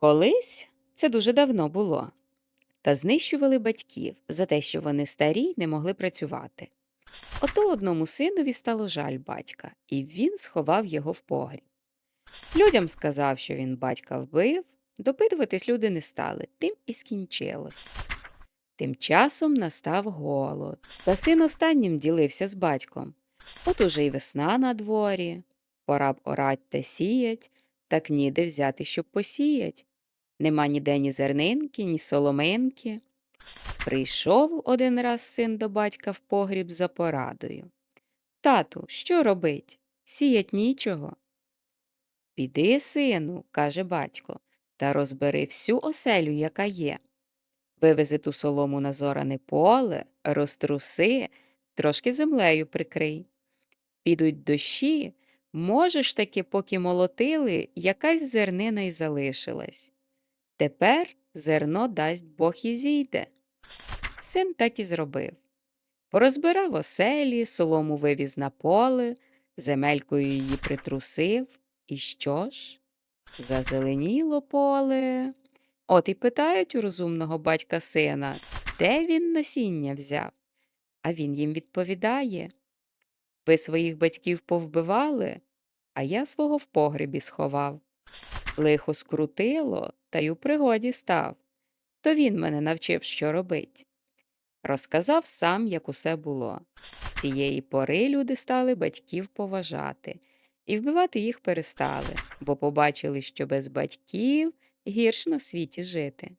Колись це дуже давно було, та знищували батьків за те, що вони старі й не могли працювати. Ото одному синові стало жаль батька, і він сховав його в погріб. Людям сказав, що він батька вбив, допитуватись люди не стали, тим і скінчилось. Тим часом настав голод, та син останнім ділився з батьком. От уже й весна на дворі, пора б орать та сіять, так ніде взяти, щоб посіять. Нема ніде ні зернинки, ні соломинки. Прийшов один раз син до батька в погріб за порадою. Тату, що робить? Сіять нічого. Піди, сину, каже батько, та розбери всю оселю, яка є. Вивези ту солому на зоране поле, розтруси, трошки землею прикрий. Підуть дощі, можеш таки, поки молотили, якась зернина й залишилась. Тепер зерно дасть Бог і зійде. Син так і зробив. Порозбирав оселі, солому вивіз на поле, земелькою її притрусив. І що ж? Зазеленіло поле. От і питають у розумного батька сина, де він насіння взяв. А він їм відповідає Ви своїх батьків повбивали, а я свого в погребі сховав. Лихо скрутило, та й у пригоді став. То він мене навчив, що робить. Розказав сам, як усе було. З цієї пори люди стали батьків поважати, і вбивати їх перестали, бо побачили, що без батьків гірш на світі жити.